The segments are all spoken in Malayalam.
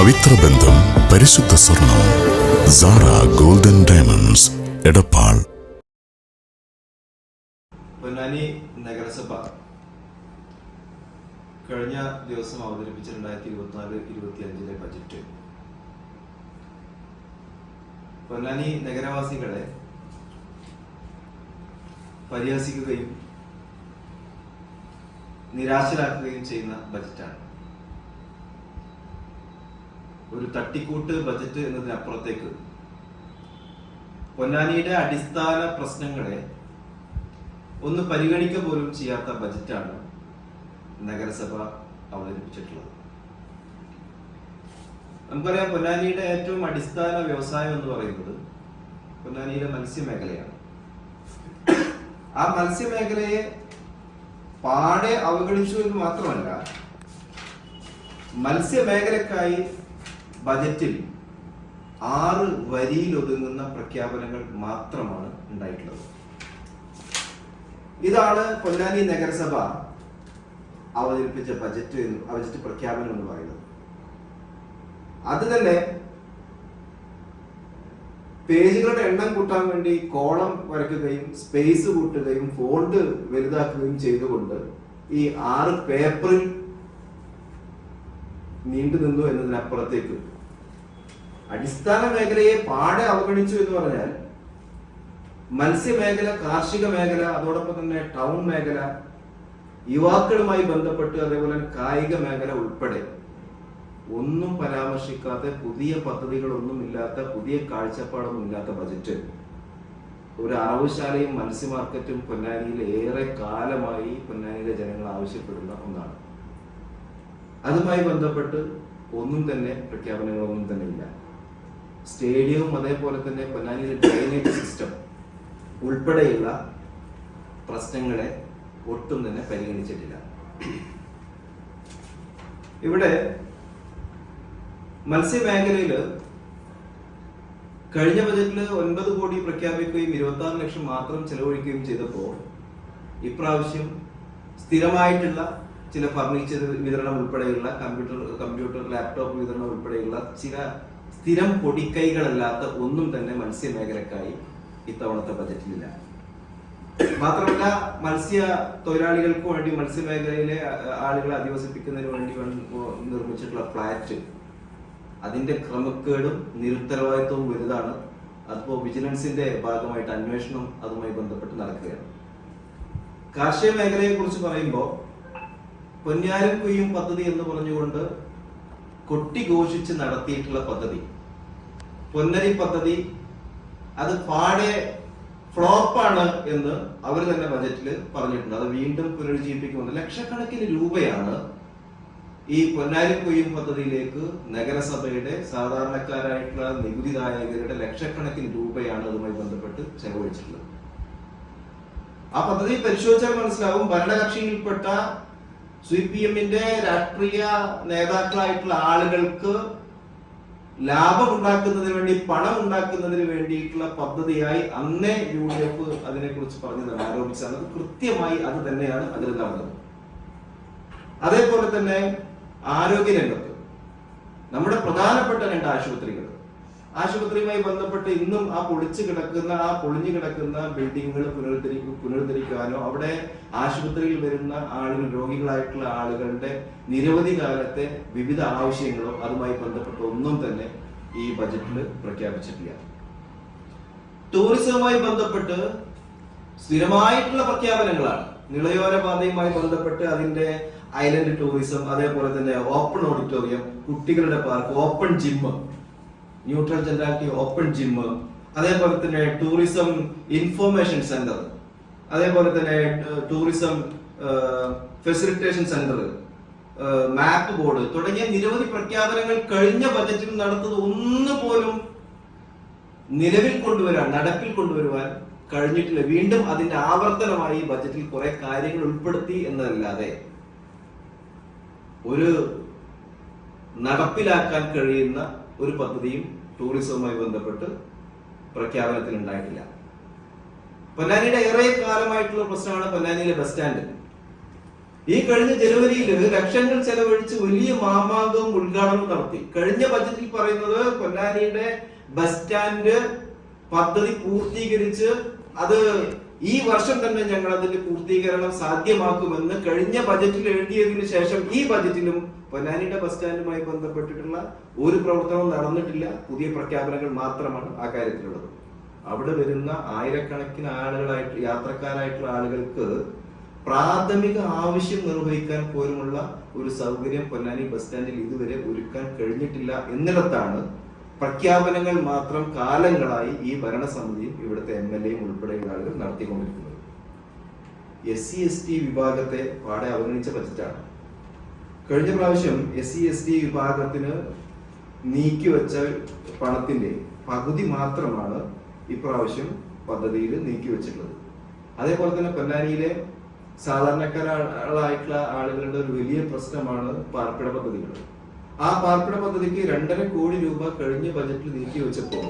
പവിത്ര ബന്ധം പരിശുദ്ധ സ്വർണം Sara golden diamonds Edappal. Ponnani നഗരസഭ കഴിഞ്ഞ ദിവസം അവതരിപ്പിച്ച രണ്ടായിരത്തി ഇരുപത്തിനാല് ഇരുപത്തി അഞ്ചിലെ ബജറ്റ്. പൊന്നാനി നഗരവാസികളെ പരിഹസിക്കുകയും നിരാശരാക്കുകയും ചെയ്യുന്ന ബജറ്റാണ്. ഒരു തട്ടിക്കൂട്ട് ബജറ്റ് എന്നതിനപ്പുറത്തേക്ക്. പൊന്നാനിയുടെ അടിസ്ഥാന പ്രശ്നങ്ങളെ ഒന്ന് പരിഗണിക്കുക പോലും ചെയ്യാത്ത ബജറ്റാണ് നഗരസഭ അവതരിപ്പിച്ചിട്ടുള്ളത്. നമുക്കറിയാം പൊന്നാനിയുടെ ഏറ്റവും അടിസ്ഥാന വ്യവസായം എന്ന് പറയുന്നത് പൊന്നാനിയിലെ മത്സ്യമേഖലയാണ്. ആ മത്സ്യമേഖലയെ പാടെ അവഗണിച്ചു എന്ന് മാത്രമല്ല മത്സ്യമേഖലക്കായി ബജറ്റിൽ ആറ് വരിയിൽ ഒതുങ്ങുന്ന പ്രഖ്യാപനങ്ങൾ മാത്രമാണ് ഉണ്ടായിട്ടുള്ളത്. ഇതാണ് പൊന്നാനി നഗരസഭ അവതരിപ്പിച്ച ബജറ്റ് എന്ന് ബജറ്റ് പ്രഖ്യാപനം എന്ന് പറയുന്നത്. അത് തന്നെ പേജുകളുടെ എണ്ണം കൂട്ടാൻ വേണ്ടി കോളം വരയ്ക്കുകയും സ്പേസ് കൂട്ടുകയും ഫോൾഡ് വലുതാക്കുകയും ചെയ്തുകൊണ്ട് ഈ ആറ് പേപ്പറിൽ നീണ്ടു നിന്നു എന്നതിനപ്പുറത്തേക്ക്. അടിസ്ഥാന മേഖലയെ പാടെ അവഗണിച്ചു എന്ന് പറഞ്ഞാൽ മത്സ്യമേഖല കാർഷിക മേഖല അതോടൊപ്പം തന്നെ ടൗൺ മേഖല യുവാക്കളുമായി ബന്ധപ്പെട്ട് അതേപോലെ കായിക മേഖല ഉൾപ്പെടെ ഒന്നും പരാമർശിക്കാത്ത പുതിയ പദ്ധതികളൊന്നും ഇല്ലാത്ത പുതിയ കാഴ്ചപ്പാടൊന്നും ഇല്ലാത്ത ബജറ്റ്. ഒരു അറവുശാലയും മത്സ്യ മാർക്കറ്റും പൊന്നാനിയിൽ ഏറെ കാലമായി പൊന്നാനിയിലെ ജനങ്ങൾ ആവശ്യപ്പെടുന്ന ഒന്നാണ്. അതുമായി ബന്ധപ്പെട്ട് ഒന്നും തന്നെ പ്രഖ്യാപനങ്ങളൊന്നും തന്നെ ഇല്ല. സ്റ്റേഡിയവും അതേപോലെ തന്നെ പൊന്നാനിയിലെ ഡ്രെയിനേജ് സിസ്റ്റം ഉൾപ്പെടെയുള്ള പ്രശ്നങ്ങളെ ഒട്ടും തന്നെ പരിഗണിച്ചിട്ടില്ല. ഇവിടെ മത്സ്യമേഖലയിൽ കഴിഞ്ഞ ബജറ്റിൽ ഒൻപത് കോടി പ്രഖ്യാപിക്കുകയും ഇരുപത്തി ആറ് ലക്ഷം മാത്രം ചെലവഴിക്കുകയും ചെയ്തപ്പോൾ ഇപ്രാവശ്യം സ്ഥിരമായിട്ടുള്ള ചില ഫർണിച്ചർ വിതരണം ഉൾപ്പെടെയുള്ള കമ്പ്യൂട്ടർ കമ്പ്യൂട്ടർ ലാപ്ടോപ്പ് വിതരണം ഉൾപ്പെടെയുള്ള ചില സ്ഥിരം പൊടിക്കൈകളല്ലാത്ത ഒന്നും തന്നെ മത്സ്യമേഖലക്കായി ഇത്തവണത്തെ ബജറ്റിലില്ല മാത്രമല്ല മത്സ്യ തൊഴിലാളികൾക്ക് വേണ്ടി മത്സ്യമേഖലയിലെ ആളുകളെ അധിവസിപ്പിക്കുന്നതിന് വേണ്ടി നിർമ്മിച്ചിട്ടുള്ള ഫ്ലാറ്റ് അതിന്റെ ക്രമക്കേടും നിരുത്തരവാദിത്വവും വലുതാണ്. അതിപ്പോ വിജിലൻസിന്റെ ഭാഗമായിട്ട് അന്വേഷണം അതുമായി ബന്ധപ്പെട്ട് നടക്കുകയാണ്. കാർഷിക മേഖലയെ കുറിച്ച് പറയുമ്പോൾ പൊന്നാരം കുയ്യും പദ്ധതി എന്ന് പറഞ്ഞുകൊണ്ട് കൊട്ടിഘോഷിച്ച് നടത്തിയിട്ടുള്ള പദ്ധതി. പൊന്നരി പദ്ധതി അത് പാടെ ഫ്ലോപ്പാണ് എന്ന് അവർ തന്നെ ബജറ്റിൽ പറഞ്ഞിട്ടുണ്ട്. അത് വീണ്ടും പുനരുജ്ജീവിപ്പിക്കുന്നുണ്ട്. ലക്ഷക്കണക്കിന് രൂപയാണ് ഈ പൊന്നാരി കൊയ്യും പദ്ധതിയിലേക്ക് നഗരസഭയുടെ സാധാരണക്കാരായിട്ടുള്ള നികുതിദായകരുടെ ലക്ഷക്കണക്കിന് രൂപയാണ് അതുമായി ബന്ധപ്പെട്ട് ചെലവഴിച്ചിട്ടുള്ളത്. ആ പദ്ധതി പരിശോധിച്ചാൽ മനസ്സിലാവും ഭരണകക്ഷിയിൽപ്പെട്ട സി പി എമ്മിന്റെ രാഷ്ട്രീയ നേതാക്കളായിട്ടുള്ള ആളുകൾക്ക് ലാഭം ഉണ്ടാക്കുന്നതിന് വേണ്ടി പണം ഉണ്ടാക്കുന്നതിന് വേണ്ടിയിട്ടുള്ള പദ്ധതിയായി അന്നേ യു ഡി എഫ് അതിനെ കുറിച്ച് പറഞ്ഞതാണ് ആരോപിച്ചത് അത് കൃത്യമായി അത് തന്നെയാണ് അതിൽ നടന്നത്. അതേപോലെ തന്നെ ആരോഗ്യ രംഗത്ത് നമ്മുടെ പ്രധാനപ്പെട്ട രണ്ട് ആശുപത്രികൾ. ആശുപത്രിയുമായി ബന്ധപ്പെട്ട് ഇന്നും ആ പൊളിച്ചു കിടക്കുന്ന ആ പൊളിഞ്ഞു കിടക്കുന്ന ബിൽഡിങ്ങുകൾ പുനരുദ്ധരിക്കും പുനരുദ്ധരിക്കാനോ അവിടെ ആശുപത്രിയിൽ വരുന്ന ആളുകൾ രോഗികളായിട്ടുള്ള ആളുകളുടെ നിരവധി കാലത്തെ വിവിധ ആവശ്യങ്ങളോ അതുമായി ബന്ധപ്പെട്ട ഒന്നും തന്നെ ഈ ബജറ്റിൽ പ്രഖ്യാപിച്ചിട്ടില്ല. ടൂറിസവുമായി ബന്ധപ്പെട്ട് സ്ഥിരമായിട്ടുള്ള പ്രഖ്യാപനങ്ങളാണ്. നിളയോര പാതയുമായി ബന്ധപ്പെട്ട് അതിന്റെ ഐലൻഡ് ടൂറിസം അതേപോലെ തന്നെ ഓപ്പൺ ഓഡിറ്റോറിയം കുട്ടികളുടെ park open gym neutral generality open gym അതേപോലെ തന്നെ ടൂറിസം ഇൻഫോർമേഷൻ സെന്റർ അതേപോലെ തന്നെ tourism facilitation centre map board തുടങ്ങിയ നിരവധി പ്രഖ്യാപനങ്ങൾ കഴിഞ്ഞ ബജറ്റിൽ നടത്തത് ഒന്നുപോലും നിലവിൽ കൊണ്ടുവരാൻ നടപ്പിൽ കൊണ്ടുവരുവാൻ കഴിഞ്ഞിട്ടില്ല. വീണ്ടും അതിന്റെ ആവർത്തനമായി ബജറ്റിൽ കുറെ കാര്യങ്ങൾ ഉൾപ്പെടുത്തി എന്നതല്ലാതെ ഒരു നടപ്പിലാക്കാൻ കഴിയുന്ന ഒരു പദ്ധതിയും ടൂറിസവുമായി ബന്ധപ്പെട്ട് പ്രഖ്യാപനത്തിൽ ഉണ്ടായിട്ടില്ല പൊന്നാനിയുടെ ഏറെ കാലമായിട്ടുള്ള പ്രശ്നമാണ് പൊന്നാനിയിലെ ബസ് സ്റ്റാൻഡ്. ഈ കഴിഞ്ഞ ജനുവരിയിൽ ലക്ഷങ്ങൾ ചെലവഴിച്ച് വലിയ മാമാങ്കവും ഉദ്ഘാടനവും നടത്തി. കഴിഞ്ഞ ബജറ്റിൽ പറയുന്നത് പൊന്നാനിയുടെ ബസ് സ്റ്റാൻഡ് പദ്ധതി പൂർത്തീകരിച്ച് അത് ഈ വർഷം തന്നെ ഞങ്ങൾ അതിന്റെ പൂർത്തീകരണം സാധ്യമാക്കുമെന്ന് കഴിഞ്ഞ ബജറ്റിൽ എഴുതിയതിനു ശേഷം ഈ ബജറ്റിലും പൊന്നാനിയുടെ ബസ് സ്റ്റാൻഡുമായി ബന്ധപ്പെട്ടിട്ടുള്ള ഒരു പ്രവർത്തനവും നടന്നിട്ടില്ല. പുതിയ പ്രഖ്യാപനങ്ങൾ മാത്രമാണ് ആ കാര്യത്തിലുള്ളത്. അവിടെ വരുന്ന ആയിരക്കണക്കിന് ആളുകളായിട്ട് യാത്രക്കാരായിട്ടുള്ള ആളുകൾക്ക് പ്രാഥമിക ആവശ്യം നിർവഹിക്കാൻ പോലുമുള്ള ഒരു സൗകര്യം പൊന്നാനി ബസ് സ്റ്റാൻഡിൽ ഇതുവരെ ഒരുക്കാൻ കഴിഞ്ഞിട്ടില്ല എന്നിടത്താണ് പ്രഖ്യാപനങ്ങൾ മാത്രം കാലങ്ങളായി ഈ ഭരണസമിതിയും ഇവിടുത്തെ എം എൽ എയും ഉൾപ്പെടെയുള്ള ആളുകൾ നടത്തിക്കൊണ്ടിരിക്കുന്നത്. എസ് സി എസ് ടി വിഭാഗത്തെ പാടെ അവഗണിച്ച ബജറ്റാണ്. കഴിഞ്ഞ പ്രാവശ്യം എസ് സി എസ് ടി വിഭാഗത്തിന് നീക്കിവെച്ച പണത്തിന്റെ പകുതി മാത്രമാണ് ഇപ്രാവശ്യം പദ്ധതിയിൽ നീക്കിവെച്ചിട്ടുള്ളത്. അതേപോലെ തന്നെ പൊന്നാനിയിലെ സാധാരണക്കാരായിട്ടുള്ള ആളുകളുടെ ഒരു വലിയ പ്രശ്നമാണ് പാർപ്പിട പദ്ധതികൾ. ആ പാർപ്പിട പദ്ധതിക്ക് രണ്ടര കോടി രൂപ കഴിഞ്ഞ ബജറ്റിൽ നീക്കി വെച്ചപ്പോൾ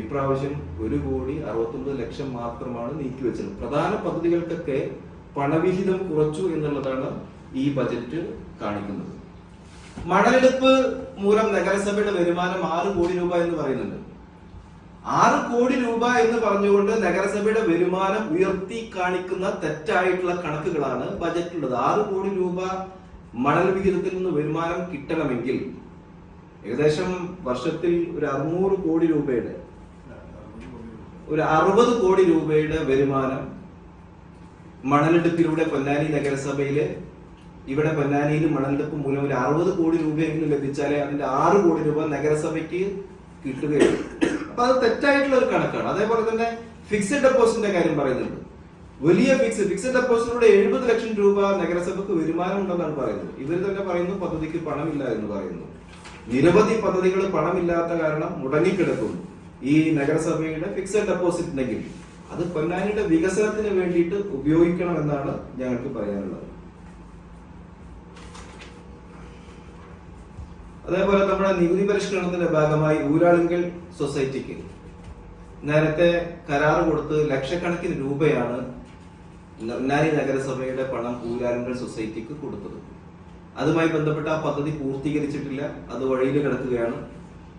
ഇപ്രാവശ്യം ഒരു കോടി അറുപത്തൊമ്പത് ലക്ഷം മാത്രമാണ് നീക്കി വെച്ചത്. പ്രധാന പദ്ധതികൾക്കൊക്കെ പണവിഹിതം കുറച്ചു എന്നുള്ളതാണ് ഈ ബജറ്റ് കാണിക്കുന്നത്. മണലെടുപ്പ് മൂലം നഗരസഭയുടെ വരുമാനം ആറ് കോടി രൂപ എന്ന് പറയുന്നുണ്ട്. ആറ് കോടി രൂപ എന്ന് പറഞ്ഞുകൊണ്ട് നഗരസഭയുടെ വരുമാനം ഉയർത്തി കാണിക്കുന്ന തെറ്റായിട്ടുള്ള കണക്കുകളാണ് ബജറ്റിലുള്ളത് ആറ് കോടി രൂപ മണൽ വിഹിതത്തിൽ നിന്ന് വരുമാനം കിട്ടണമെങ്കിൽ ഏകദേശം വർഷത്തിൽ ഒരു അറുന്നൂറ് കോടി രൂപയുടെ ഒരു അറുപത് കോടി രൂപയുടെ വരുമാനം മണലെടുപ്പിലൂടെ പൊന്നാനി നഗരസഭയിൽ ഇവിടെ പൊന്നാനിയിൽ മണലെടുപ്പ് മൂലം ഒരു അറുപത് കോടി രൂപയെങ്കിലും ലഭിച്ചാലേ അതിന്റെ ആറ് കോടി രൂപ നഗരസഭയ്ക്ക് കിട്ടുകയുള്ളൂ. അപ്പൊ അത് തെറ്റായിട്ടുള്ള ഒരു കണക്കാണ്. അതേപോലെ തന്നെ ഫിക്സഡ് ഡെപ്പോസിറ്റിന്റെ കാര്യം പറയുന്നുണ്ട്. വലിയ ഫിക്സ് ഫിക്സഡ് ഡെപ്പോസിറ്റിലൂടെ എഴുപത് ലക്ഷം രൂപ നഗരസഭയ്ക്ക് വരുമാനം ഉണ്ടെന്നാണ് പറയുന്നത്. ഇവർ തന്നെ പറയുന്നു പദ്ധതിക്ക് പണമില്ല എന്ന് പറയുന്നു. നിരവധി പദ്ധതികൾ പണമില്ലാത്ത കാരണം മുടങ്ങിക്കിടക്കുന്നു. ഈ നഗരസഭയുടെ ഫിക്സഡ് ഡെപ്പോസിറ്റ് ഉണ്ടെങ്കിൽ അത് പൊന്നാനിയുടെ വികസനത്തിന് വേണ്ടിയിട്ട് ഉപയോഗിക്കണം എന്നാണ് ഞങ്ങൾക്ക് പറയാനുള്ളത്. അതേപോലെ നമ്മുടെ നികുതി പരിഷ്കരണത്തിന്റെ ഭാഗമായി ഊരാളുങ്കൽ സൊസൈറ്റിക്ക് നേരത്തെ കരാർ കൊടുത്ത് ലക്ഷക്കണക്കിന് രൂപയാണ് പൊന്നാനി നഗരസഭയുടെ പണം ഊരാളുങ്കൽ സൊസൈറ്റിക്ക് കൊടുത്തത്. അതുമായി ബന്ധപ്പെട്ട ആ പദ്ധതി പൂർത്തീകരിച്ചിട്ടില്ല. അത് വഴിയിൽ കിടക്കുകയാണ്.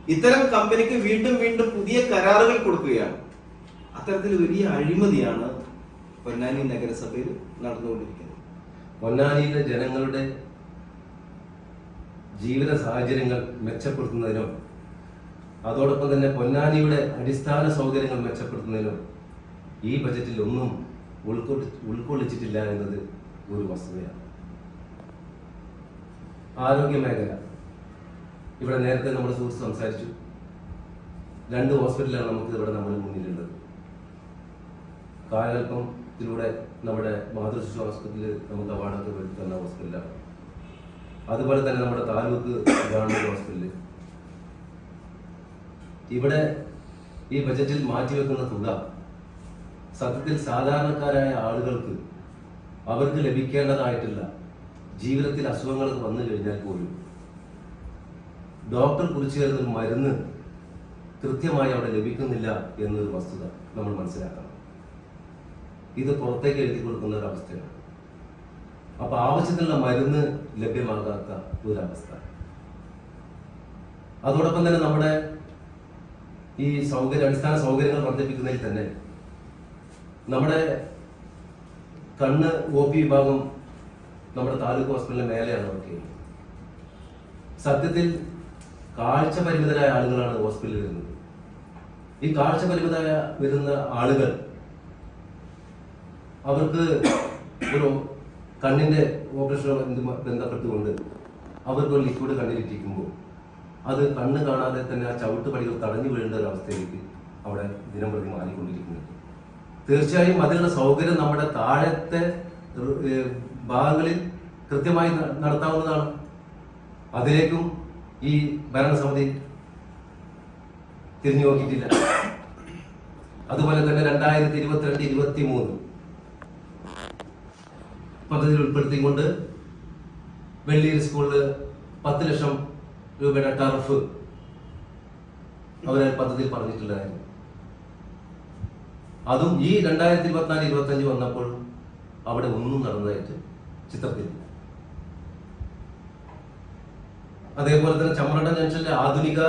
ഇത്തരം കമ്പനിക്ക് വീണ്ടും വീണ്ടും പുതിയ കരാറുകൾ കൊടുക്കുകയാണ്. അത്തരത്തിൽ വലിയ അഴിമതിയാണ് പൊന്നാനി നഗരസഭയിൽ നടന്നുകൊണ്ടിരിക്കുന്നത്. പൊന്നാനിയിലെ ജനങ്ങളുടെ ജീവിത സാഹചര്യങ്ങൾ മെച്ചപ്പെടുത്തുന്നതിനും അതോടൊപ്പം തന്നെ പൊന്നാനിയുടെ അടിസ്ഥാന സൗകര്യങ്ങൾ മെച്ചപ്പെടുത്തുന്നതിനും ഈ ബജറ്റിൽ ഒന്നും ഉൾക്കൊള്ളി ഉൾക്കൊള്ളിച്ചിട്ടില്ല എന്നത് ഒരു വസ്തുതയാണ്. ആരോഗ്യ മേഖല. ഇവിടെ നേരത്തെ നമ്മുടെ സുഹൃത്ത് സംസാരിച്ചു. രണ്ട് ഹോസ്പിറ്റലാണ് നമുക്ക് ഇവിടെ നമ്മുടെ മുന്നിലുള്ളത്. കാലകൽപ്പത്തിലൂടെ നമ്മുടെ മാതൃശിശു ഹോസ്പിറ്റലിൽ നമുക്ക് അവാർഡൊക്കെ വരുത്തുന്ന ഹോസ്പിറ്റലാണ്. അതുപോലെ തന്നെ നമ്മുടെ താലൂക്ക് ഗവൺമെന്റ് ഹോസ്പിറ്റൽ. ഇവിടെ ഈ ബജറ്റിൽ മാറ്റിവെക്കുന്ന തുക സത്യത്തിൽ സാധാരണക്കാരായ ആളുകൾക്ക് അവർക്ക് ലഭിക്കേണ്ടതായിട്ടുള്ള ജീവിതത്തിൽ അസുഖങ്ങൾ വന്നു കഴിഞ്ഞാൽ പോലും. ഡോക്ടർ കുറിച്ചു തരുന്ന മരുന്ന് കൃത്യമായി അവിടെ ലഭിക്കുന്നില്ല എന്നൊരു വസ്തുത നമ്മൾ മനസ്സിലാക്കണം. ഇത് പുറത്തേക്ക് എഴുതി കൊടുക്കുന്ന ഒരു അവസ്ഥയാണ്. അപ്പൊ ആവശ്യത്തിനുള്ള മരുന്ന് ലഭ്യമാകാത്ത ഒരവസ്ഥ. അതോടൊപ്പം തന്നെ നമ്മുടെ ഈ സൗകര്യ അടിസ്ഥാന സൗകര്യങ്ങൾ വർദ്ധിപ്പിക്കുന്നതിൽ തന്നെ നമ്മുടെ കണ്ണ് ഒ പി വിഭാഗം നമ്മുടെ താലൂക്ക് ഹോസ്പിറ്റലിന്റെ മേലെയാണ് വർക്ക് ചെയ്യുന്നത്. സത്യത്തിൽ കാഴ്ച പരിമിതരായ ആളുകളാണ് ഹോസ്പിറ്റലിൽ വരുന്നത്. ഈ കാഴ്ച പരിമിതരായ വരുന്ന ആളുകൾ അവർക്ക് ഒരു കണ്ണിന്റെ ഓപ്പറേഷനുമായി ബന്ധപ്പെട്ടുകൊണ്ട് അവർക്ക് ഒരു ലിക്വിഡ് കണ്ണിലിരിക്കുമ്പോൾ അത് കണ്ണ് കാണാതെ തന്നെ ആ ചവിട്ടുപടികൾ തടഞ്ഞു വീഴേണ്ട ഒരു അവസ്ഥയിലേക്ക് അവിടെ ദിനം പ്രതി മാറിക്കൊണ്ടിരിക്കുന്നുണ്ട്. തീർച്ചയായും അതിനുള്ള സൗകര്യം നമ്മുടെ താഴത്തെ ഭാഗങ്ങളിൽ കൃത്യമായി നടത്താവുന്നതാണ്. അതിലേക്കും ഈ ഭരണസമിതി തിരിഞ്ഞു നോക്കിയിട്ടില്ല. അതുപോലെ തന്നെ രണ്ടായിരത്തി ഇരുപത്തിരണ്ട് ഇരുപത്തി മൂന്ന് പദ്ധതിയിൽ ഉൾപ്പെടുത്തിക്കൊണ്ട് വെള്ളിയിൽ സ്കൂളിൽ പത്ത് ലക്ഷം രൂപയുടെ ടർഫ് അവരെ പദ്ധതിയിൽ പറഞ്ഞിട്ടുണ്ടായിരുന്നു. അതും ഈ രണ്ടായിരത്തി ഇരുപത്തിനാല് ഇരുപത്തഞ്ച് വന്നപ്പോൾ അവിടെ ഒന്നും നടന്നതായിട്ട് ചിത്രത്തിൽ അതേപോലെ തന്നെ ചമ്രണ്ട ജംഗ്ഷനിലെ ആധുനിക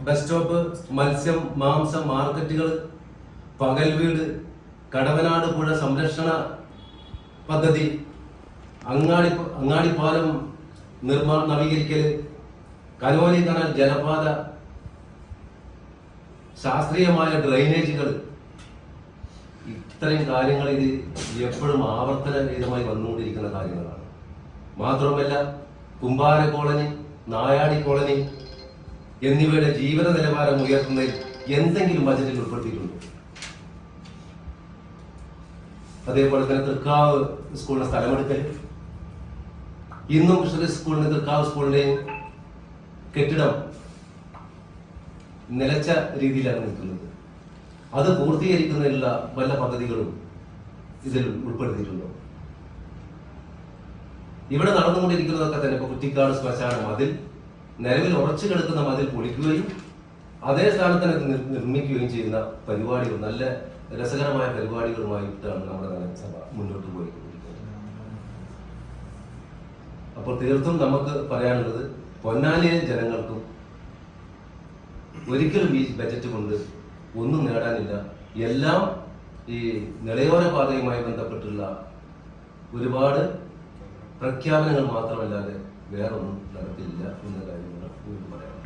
ബസ് സ്റ്റോപ്പ് മത്സ്യം മാംസം മാർക്കറ്റുകൾ പകൽ വീട് കടവനാട് പുഴ സംരക്ഷണ പദ്ധതി അങ്ങാടി അങ്ങാടിപ്പാലം നിർമ്മാണം നവീകരിക്കൽ കനോലി കനാൽ ജലപാത ശാസ്ത്രീയമായ ഡ്രൈനേജുകൾ ഇത്രയും കാര്യങ്ങൾ ഇത് എപ്പോഴും ആവർത്തന രഹിതമായി വന്നുകൊണ്ടിരിക്കുന്ന കാര്യങ്ങളാണ്. മാത്രമല്ല കുമ്പാര കോളനി നായാടി കോളനി എന്നിവയുടെ ജീവിത നിലവാരം ഉയർത്തുന്നതിൽ എന്തെങ്കിലും ബജറ്റിൽ ഉൾപ്പെടുത്തിയിട്ടുണ്ടോ? അതേപോലെ തന്നെ തൃക്കാവ് സ്കൂളിന്റെ സ്ഥലമെടുക്കൽ. ഇന്നും കൃഷ്ണ സ്കൂളിന്റെ തൃക്കാവ് സ്കൂളിന്റെയും കെട്ടിടം നിലച്ച രീതിയിലാണ് നിൽക്കുന്നത്. അത് പൂർത്തീകരിക്കുന്നതിനുള്ള പല പദ്ധതികളും ഇതിൽ ഉൾപ്പെടുത്തിയിട്ടുണ്ടോ. ഇവിടെ നടന്നുകൊണ്ടിരിക്കുന്നതൊക്കെ തന്നെ ഇപ്പൊ കുറ്റിക്കാട് ശ്മശാന മതിൽ നിലവിൽ ഉറച്ചു കിടക്കുന്ന മതിൽ പൊളിക്കുകയും അതേ സ്ഥാനത്ത് തന്നെ നിർമ്മിക്കുകയും ചെയ്യുന്ന പരിപാടികൾ നല്ല രസകരമായ പരിപാടികളുമായിട്ടാണ് നമ്മുടെ നഗരസഭ മുന്നോട്ട് പോയിക്കൊണ്ടിരിക്കുന്നത്. അപ്പോൾ തീർത്തും നമുക്ക് പറയാനുള്ളത് പൊന്നാനിയിലെ ജനങ്ങൾക്കും ഒരിക്കലും ഈ ബജറ്റ് കൊണ്ട് ഒന്നും നേടാനില്ല. എല്ലാം ഈ നിളയോര പാതയുമായി ബന്ധപ്പെട്ടുള്ള ഒരുപാട് പ്രഖ്യാപനങ്ങൾ മാത്രമല്ലാതെ വേറൊന്നും നടത്തില്ല എന്ന കാര്യങ്ങൾ പറയാം.